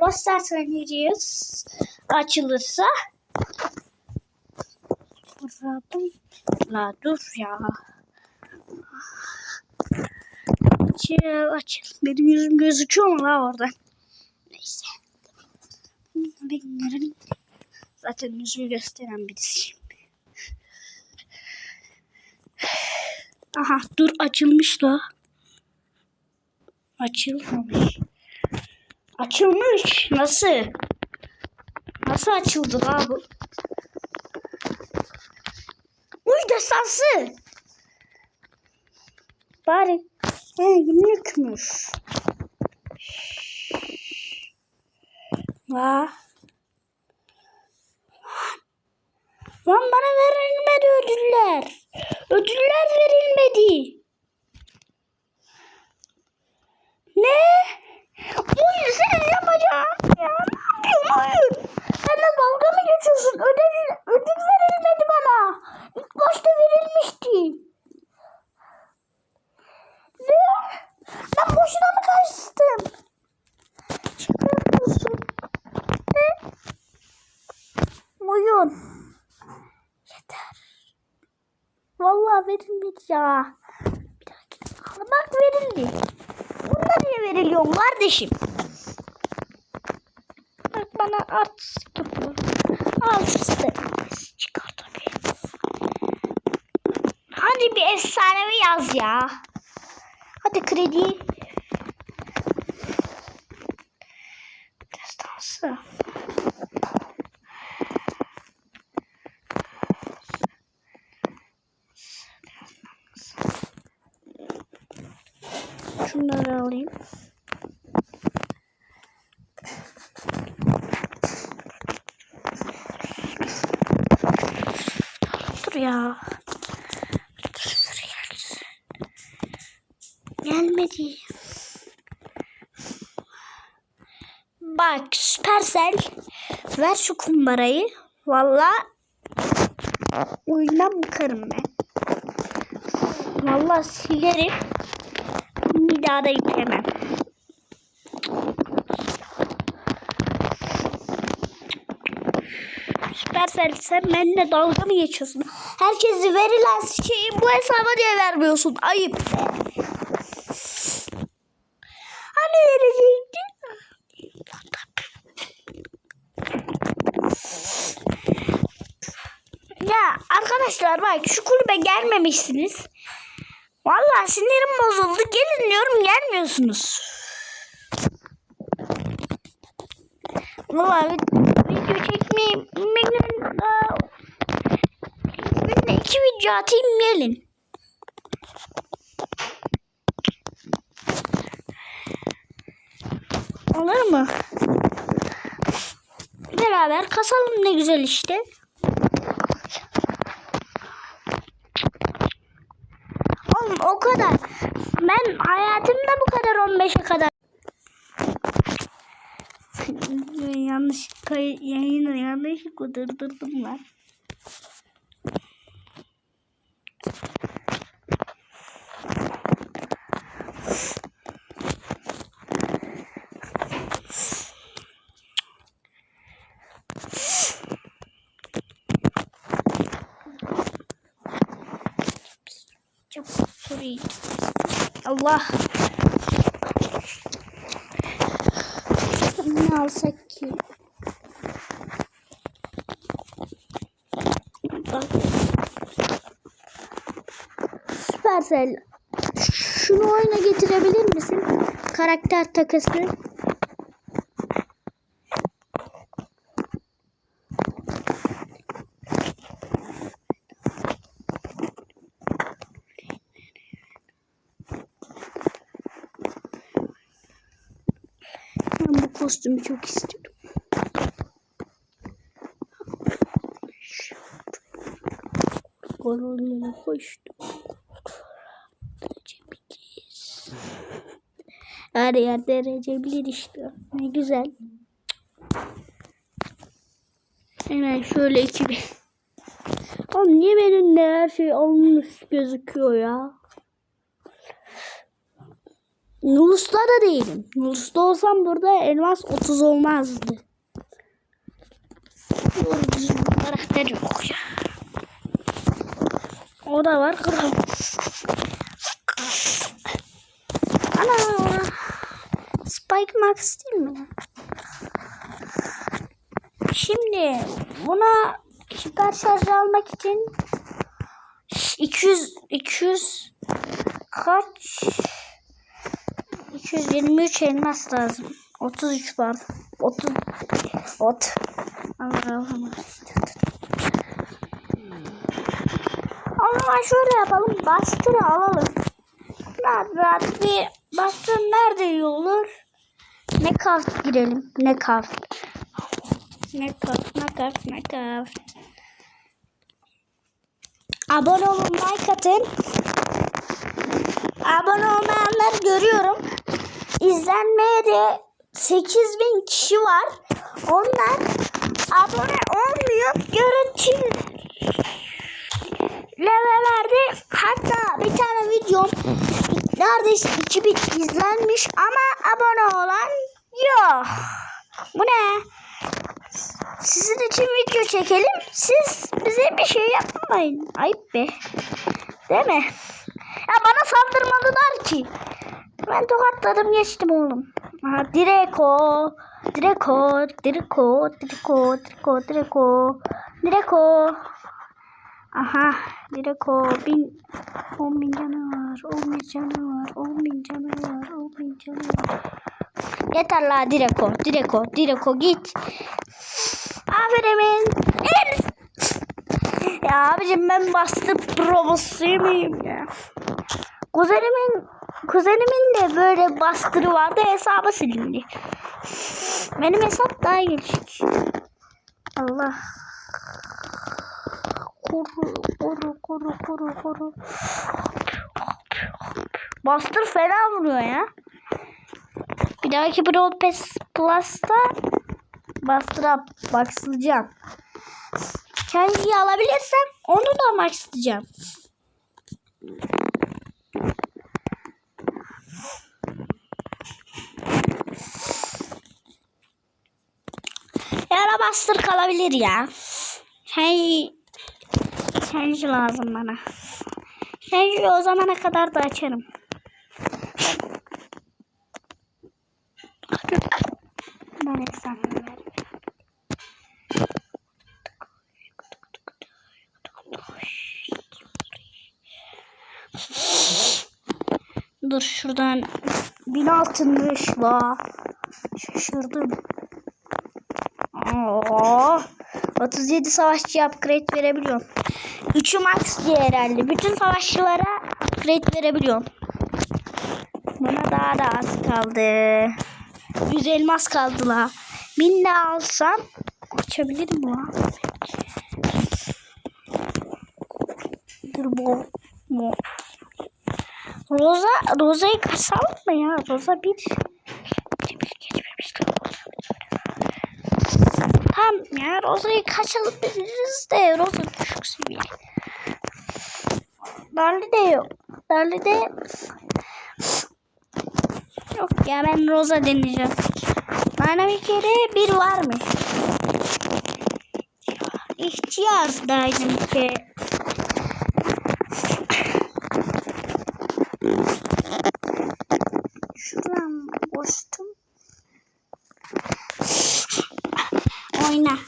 Rosters oynayacağız. Açılırsa. Vuralım. La dur ya. Açıl açıl. Benim yüzüm gözüküyor mu la orada? Neyse. Benim Zaten yüzümü gösteren birisiyim. Aha dur açılmış da. Açılmamış. Açılmış. Nasıl? Nasıl açıldı la bu? Uy destansı. Bari. He günlükmüş. Vah. Lan bana verilmedi ödüller. Ödüller verilmedi. Ne? Oyun sen yapacağım. Ya ne yapıyorsun oyun? Sen de dalga mı geçiyorsun? Ödül, ödül verilmedi bana. İlk başta verilmişti. Ne? Ben boşuna mı kaçtım? Şaka yapıyorsun. Ne? Oyun. Yeter. Vallahi verilmedi ya. Bir al. Bak verildi. Bunda niye veriliyor kardeşim? Bana artistik yapıyor. İşte. Çıkar tabii. Hadi bir efsanevi yaz ya. Hadi kredi. Destansı. Şunları alayım. Ya. Gelmedi. Bak Süpersel ver şu kumbarayı. Valla oyundan bıkarım ben. Valla silerim. Bir daha da yüklemem. Süpersel sen benimle dalga mı geçiyorsun? Herkese verilen şeyi bu hesaba diye vermiyorsun. Ayıp. Hani verecektin? Ya arkadaşlar bak şu kulübe gelmemişsiniz. Vallahi sinirim bozuldu. Gelin diyorum gelmiyorsunuz. Vallahi vid- video çekmeyeyim. Benim daha... Günde iki video atayım gelin. Olur mu? Beraber kasalım ne güzel işte. Oğlum o kadar. Ben hayatımda bu kadar 15'e kadar. yanlış yayını yanlışlıkla durdurdum lan. Çok sorry. Allah. Ne alsak ki? Bak. Süpersel. Şunu oyuna getirebilir misin? Karakter takısı. Ben bu kostümü çok istiyorum. Kolonlara koştum. Derecebiliriz. Her yer derecebilir işte. Ne güzel. Hemen şöyle iki bir. Oğlum niye benim de her şey alınmış gözüküyor ya? Nulus'ta da değilim. Nulus'ta olsam burada elmas 30 olmazdı. Doğru düzgün karakter yok ya. O da var kral. Ana. Spike Max değil mi? Şimdi buna süper şarj almak için 200 200 kaç 223 elmas lazım. 33 pardon. 30 ot. Allah Allah. O zaman şöyle yapalım. Bastırı alalım. Rahat rahat bir bastır nerede iyi olur? Ne kart girelim. Ne kart. Ne kart. Ne kart. Ne kart. Abone olun. Like atın. Abone olmayanları görüyorum. İzlenmeye de 8000 kişi var. Onlar abone olmuyor. Görüntü levelerde hatta bir tane videom neredeyse 2000 izlenmiş ama abone olan yok. Bu ne? Sizin için video çekelim. Siz bize bir şey yapmayın. Ayıp be. Değil mi? Ya bana saldırmadılar ki. Ben tokatladım geçtim oğlum. Aha, Direko. Direko. Direko. Direko. Direko. Direko. Direko. Aha. Direko. Bin. On bin canı var. On bin canı var. On bin canı var. On bin canı var. Yeter la Direko. Direko. Direko git. Aferin. En. Ya abicim ben bastı provosuyum muyum ya? Kuzenimin kuzenimin de böyle bastırı vardı hesabı silindi. Benim hesap daha gelişik. Allah. Koru, koru, koru, koru, koru. Bastır fena vuruyor ya. Bir dahaki Brawl Pass Plus'ta bastıra maxlayacağım. Kendiyi alabilirsem onu da maxlayacağım. Yara bastır kalabilir ya. Şey, Change lazım bana. Change'i o zamana kadar da açarım. Ben veririm. Dur şuradan bin altınmış. Şaşırdım. Oo, 37 savaşçı upgrade verebiliyorum. 3'ü max diye herhalde. Bütün savaşçılara upgrade verebiliyorum. Buna daha da az kaldı. 100 elmas kaldı la. 1000 de alsam açabilirim la. Dur bu. bu. Roza, Roza'yı kasalım mı ya? Roza bir. Tamam ya Roza'yı kaçabiliriz de Roza düşük seviye. Darli de yok. Darli de yok ya ben Roza deneyeceğim. Bana bir kere bir varmış. İhtiyardaydım ki. Oyna.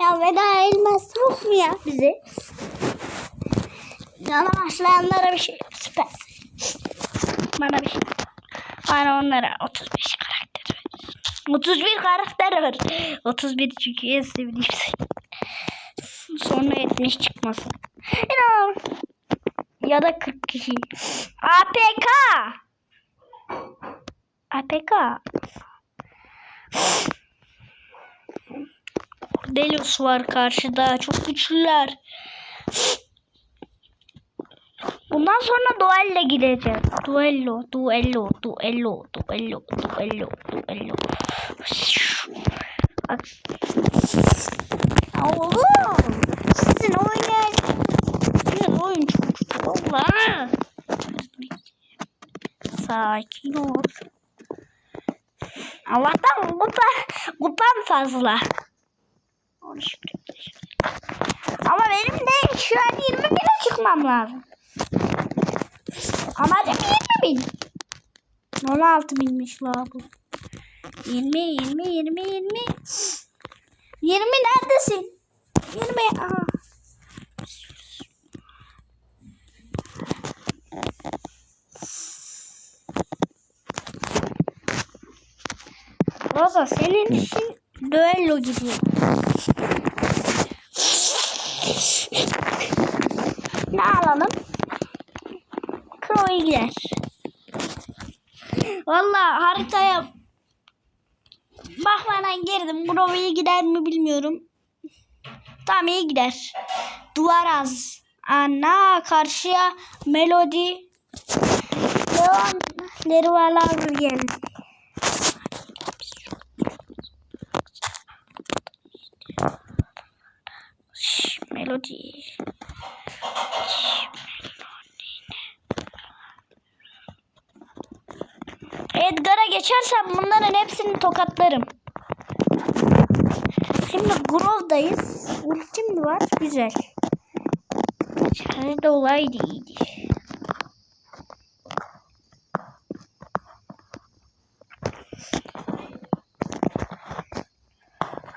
Ya veda elmas yok mu ya bize? Yana başlayanlara bir şey süper. Bana bir şey. Bana onlara 35 karakter ver. 31 karakter ver. 31 çünkü en sevdiğim şey. Sonra 70 çıkmasın. Ya, da 40 kişi. APK. APK. Delius var karşıda. Çok güçlüler. Bundan sonra duelle gideceğiz. Duello, duello, duello, duello, duello, duello. Bak. Oğlum. Sizin oynayacağınız oyun çok lan. Sakin ol. Allah'tan kupa, kupam fazla. Ama benim de şu an 20 bine çıkmam lazım. Amacım 20 bin. 16 binmiş la bu. 20, 20, 20, 20. 20 neredesin? 20. Aha. Rosa senin için düello gidiyor. Ne alalım? Kroy gider. Valla haritaya bakmadan girdim. Kroy gider mi bilmiyorum. Tam iyi gider. Duvar az. Ana karşıya melodi. Leon Lervalar geldi. Geçersem bunların hepsini tokatlarım. Şimdi Grove'dayız. Ultim var. Güzel. İçeride olaydı iyiydi.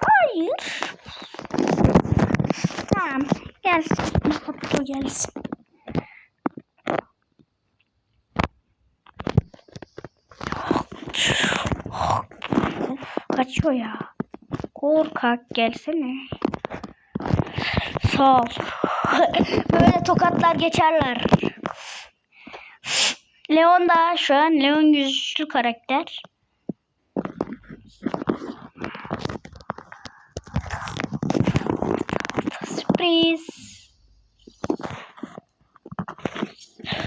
Hayır. Tamam. Gelsin. Mutlu gelsin. Kaçıyor ya. Korkak gelsene. Sağ ol. Böyle tokatlar geçerler. Leon da şu an Leon güçlü karakter. Sürpriz.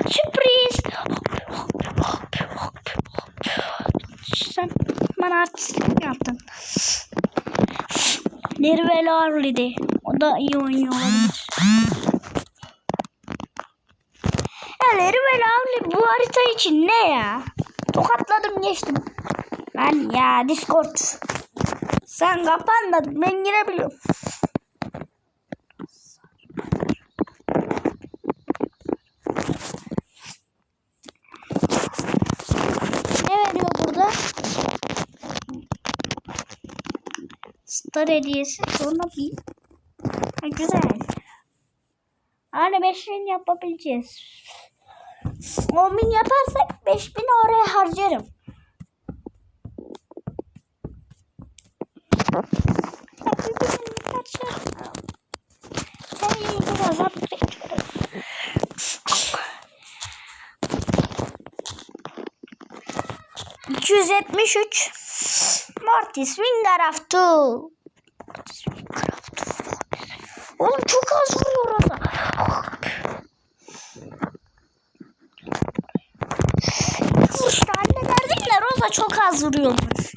Sürpriz. Sen bana artistlik mi yaptın? Arli'di. O da iyi oynuyor olabilir. Ya Nerveli Arli bu harita için ne ya? Tokatladım geçtim. Ben ya Discord. Sen kapan da ben girebiliyorum. Ne veriyor burada? Star hediyesi sonra bir. Ha, güzel. Hani 5000 yapabileceğiz. 10 bin yaparsak 5000 oraya harcarım. İki yüz yetmiş üç. Mortis Wingaraftu. Oğlum çok az vuruyor orada. İşte anne derdik de Rosa çok az vuruyormuş.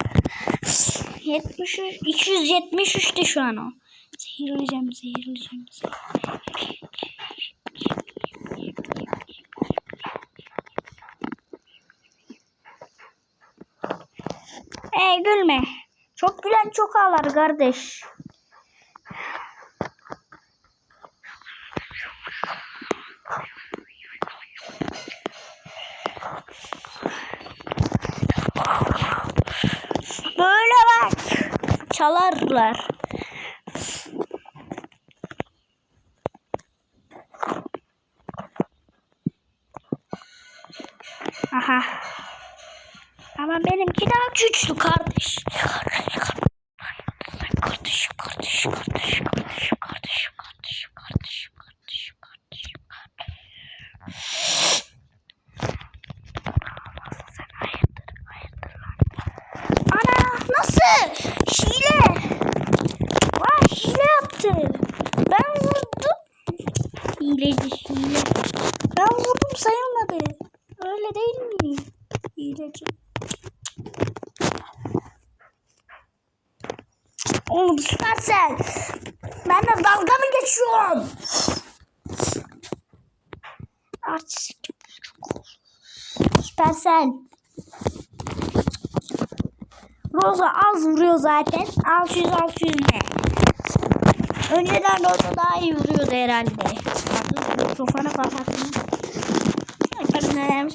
73, 273'te şu an o. Zehirleyeceğim, zehirleyeceğim, zehirleyeceğim. Ey gülme. Çok gülen çok ağlar kardeş. Böyle bak. Çalarlar. Aha. Ama benimki daha güçlü kardeş. Nasıl? Hile. Vay hile yaptı. Ben vurdum. Hileci hile. Ben vurdum sayılmadı. Öyle değil mi? Hileci. Oğlum Süpersel. Ben de dalga mı geçiyorum? Süpersel. Rosa az vuruyor zaten. 600 600 ne? Önceden Rosa daha iyi vuruyordu herhalde. Mikrofonu kapattım. Hep.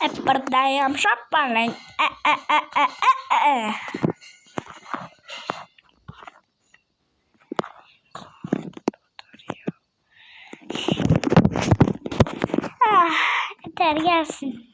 Hep buradayım şapalın. E e e e e e. Ah, yeter gelsin.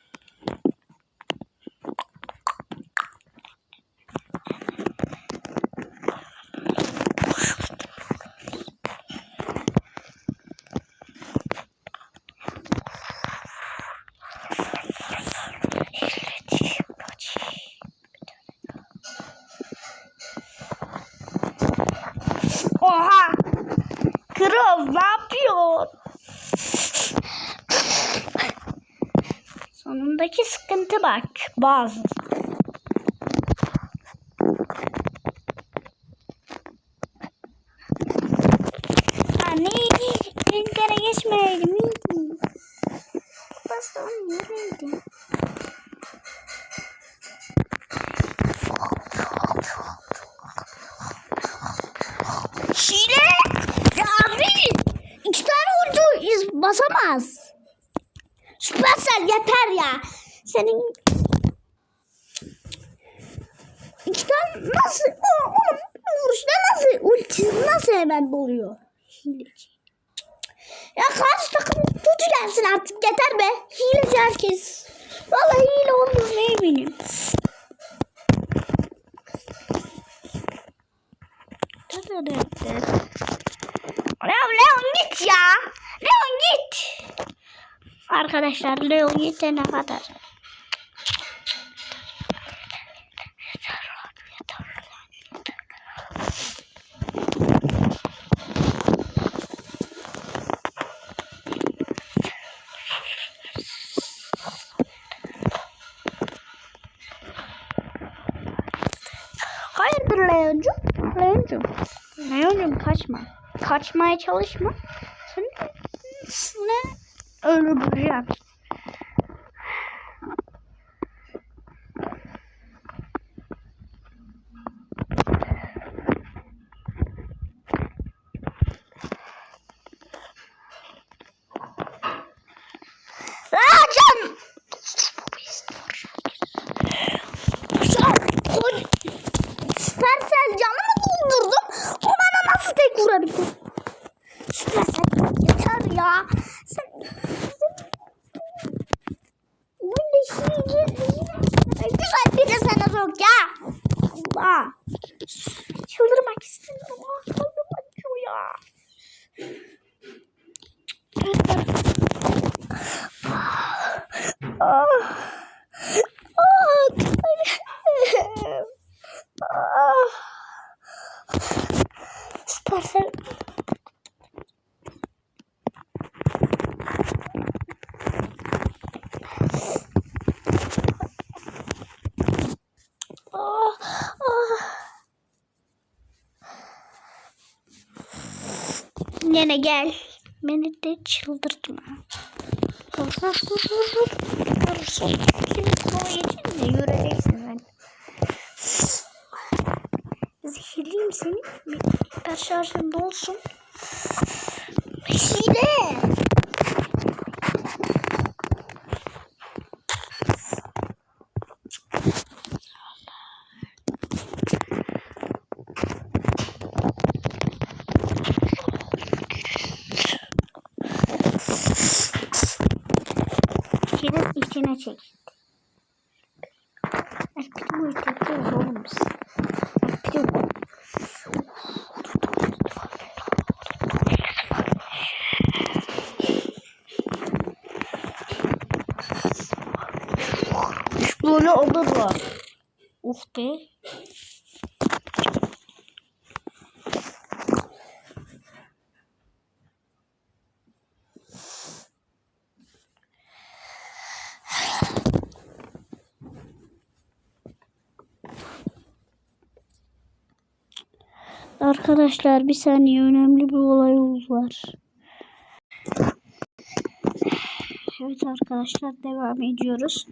Oha! Kral ne yapıyor? Sonundaki sıkıntı bak. Bazı. Anne, renklere geçmeyelim. Basın nereydi? Şile! Ya abi! İki tane oyuncu iz basamaz. Süpersel yeter ya. Senin iki tane nasıl o- oğlum vuruşta nasıl ulti nasıl hemen doluyor? Hileci. Ya karşı takım kötü gelsin artık yeter be. Hileci herkes. Vallahi hile olur ne eminim. Leon Leon git ya. Leon git. Arkadaşlar Leon gitene kadar. Hayırdır Leon'cum? Leon'cum. Leon'cum kaçma. Kaçmaya çalışma. Seni ne öldüreceğim. Yeter ya. Sen... Böyle hile... Güzel bir de sana sok ya. Allah. Çıldırmak istemiyorum. Ah, kalbim acıyor ya. Ah. Ah, kalbim. Ah. Süpersel. Ah, ah. Yine gel. Beni de çıldırtma. Dur dur dur. Dur son. Şimdi sola geçin de göreceksin ben. Zehirliyim seni. Bir hiper şarjın dolsun. Hile. Erkekimi tekliyoruz oğlum biz. Erkekimi. Böyle olur var. Uf be. Arkadaşlar bir saniye önemli bir olayımız var. Evet arkadaşlar devam ediyoruz.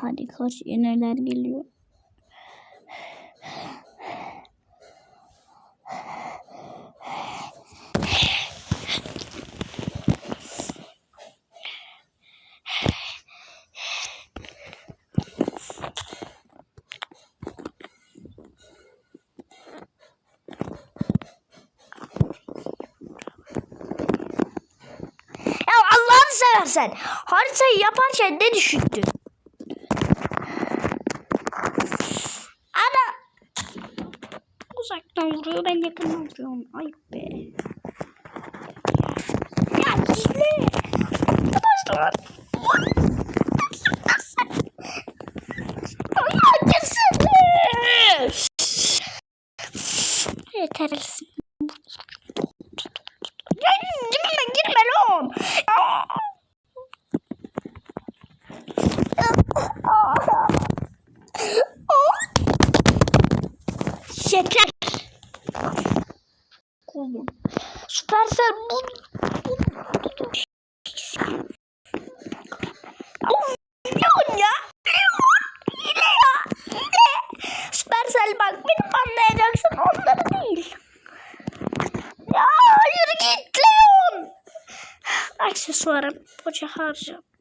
Hadi karşıya neler geliyor. Ya Allah'ını seversen haritayı yaparken ne düşündün? Ana! Uzaktan vuruyor ben yakından vuruyorum. Ayıp be. Ya hile! Arkadaşlar. Ya girsene! Yeter. Ya dibime girme lan. Ya. Yeter. Oğlum. Süpersel bu. Of, Leon ya. Hile ya. Hile. Süpersel bak benim anlayacaksın değil. Ya hayır git Leon. Aksesuarım boca harcamaya